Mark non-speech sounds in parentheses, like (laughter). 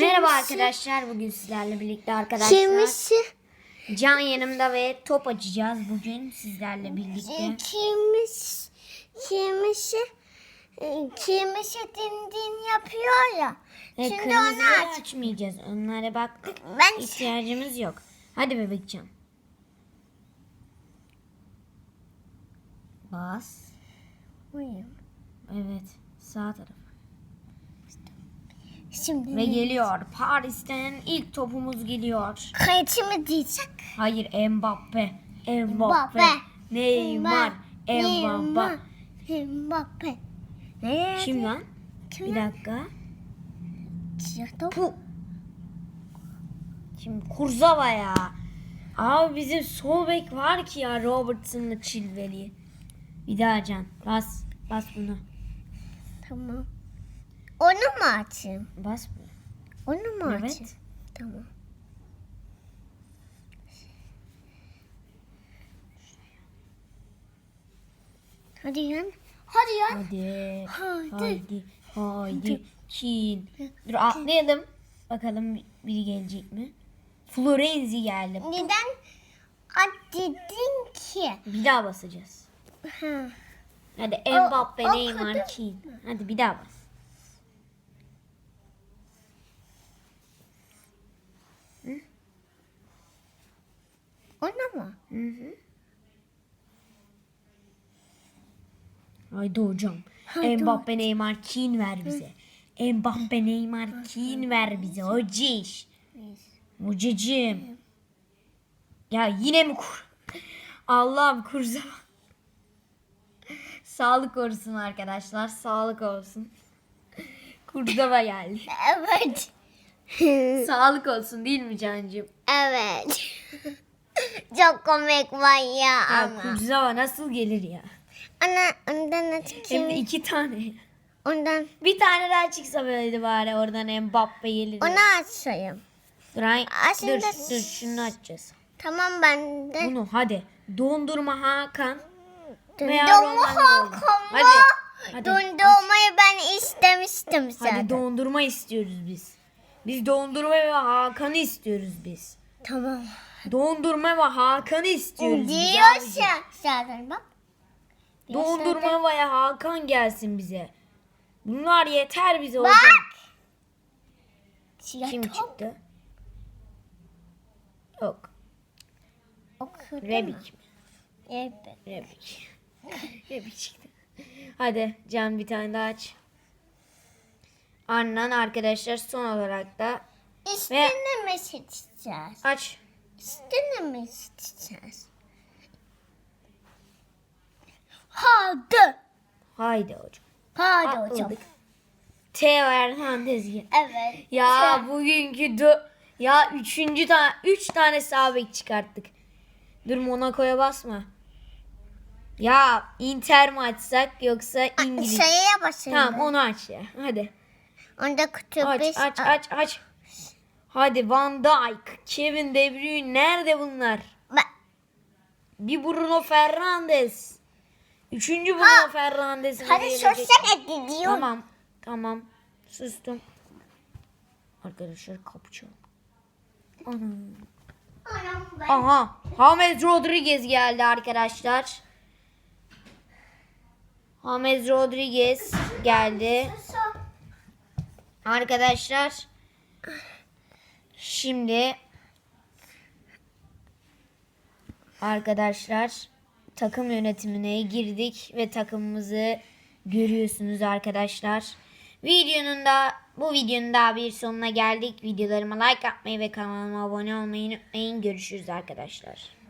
Merhaba arkadaşlar. Bugün sizlerle birlikte arkadaşlar. Kimisi, Can yanımda ve top açacağız bugün sizlerle birlikte. kimisi, kimisi, kimisi din din yapıyor ya. Ve Şimdi onu aç. açmayacağız. Onlara baktık. Ben İhtiyacımız yok. Hadi bebekcan. Bas. Buyurun. Evet. Sağ taraf. Şimdi Ve geliyor. Paris'ten ilk topumuz geliyor. kayıtı mı diyecek? Hayır Mbappe. Mbappe. Neymar. Mbappe. Mbappe. Ne? Kim lan? Kim Bir dakika. Puh. Şimdi Kurzava ya. Abi bizim sol bek var ki ya Robertson'la Chilwell'i. Bir daha Can. Bas. Bas bunu. Tamam. Onu mu açayım? Bas bunu. Onu mu açayım? Evet. Tamam. Hadi yan. Hadi yan. Hadi. Hadi. Haydi. Haydi. Çin. Dur atlayalım. Bakalım biri gelecek mi? Florenzi geldi. Neden dedin ki? Bir daha basacağız. Ha. Hadi Mbappe, Neymar, Çin. Hadi bir daha bas. Onu mu? Hı hı. Haydi hocam. Haydi Mbappe Neymar kin ver bize. Mbappe Neymar kin ver bize hociş. Hocacığım. Ya yine mi kur? Allah'ım kurza. Sağlık olsun arkadaşlar. Sağlık olsun. Kurzava geldi. Evet. Sağlık olsun değil mi Cancığım? evet. (laughs) Çok komik var ya Ya ama. kurzava nasıl gelir ya? Ana ondan Hem de açayım. iki tane. Ondan Bir tane daha çıksa böyleydi bari oradan Mbappe gelir. onu açayım. Dur, ay- Aslında- dur, dur şunu açacağız. Tamam ben de. Bunu hadi. Dondurma Hakan. Veya Dondurma Ronaldo. Hakan Hadi. mı? Hadi. Dondurmayı ben istemiştim zaten. Hadi dondurma istiyoruz biz. Biz dondurma ve Hakan'ı istiyoruz biz. Tamam. Dondurma ve Hakan'ı istiyoruz biz abicim. Diyorsa zaten bak. Dondurma ve Hakan gelsin bize. Bunlar yeter bize Bak. hocam. Siyah Kim top çıktı? Yok. okudu mu? Rebik mi? Evet. Rebik. (laughs) Rebik çıktı. Hadi Can bir tane daha aç. Annan arkadaşlar son olarak da İstene mi seçeceğiz? aç. İstene mi seçeceğiz? Hadi. Haydi hocam. Hadi hocam. Atladık. Teo Hernandez gel. Evet. Ya bugünkü dö ya üçüncü tane üç tane sağ bek çıkarttık. Dur Monaco'ya basma. Ya Inter mi açsak yoksa İngiliz? Şeye basın. Tamam onu aç ya. Hadi. Onda kutu Aç aç aç aç. Hadi Van Dijk, Kevin De Bruyne nerede bunlar? Ben- Bir Bruno Fernandes. Üçüncü Bruno Fernandes. Hadi sorsana gidiyor. Tamam. Tamam. Sustum. Arkadaşlar kapı. Anam ben. Aha. James Rodriguez geldi arkadaşlar. James Rodriguez geldi. Arkadaşlar şimdi arkadaşlar takım yönetimine girdik ve takımımızı görüyorsunuz arkadaşlar. Videonun da bu videonun daha bir sonuna geldik. Videolarıma like atmayı ve kanalıma abone olmayı unutmayın. Görüşürüz arkadaşlar.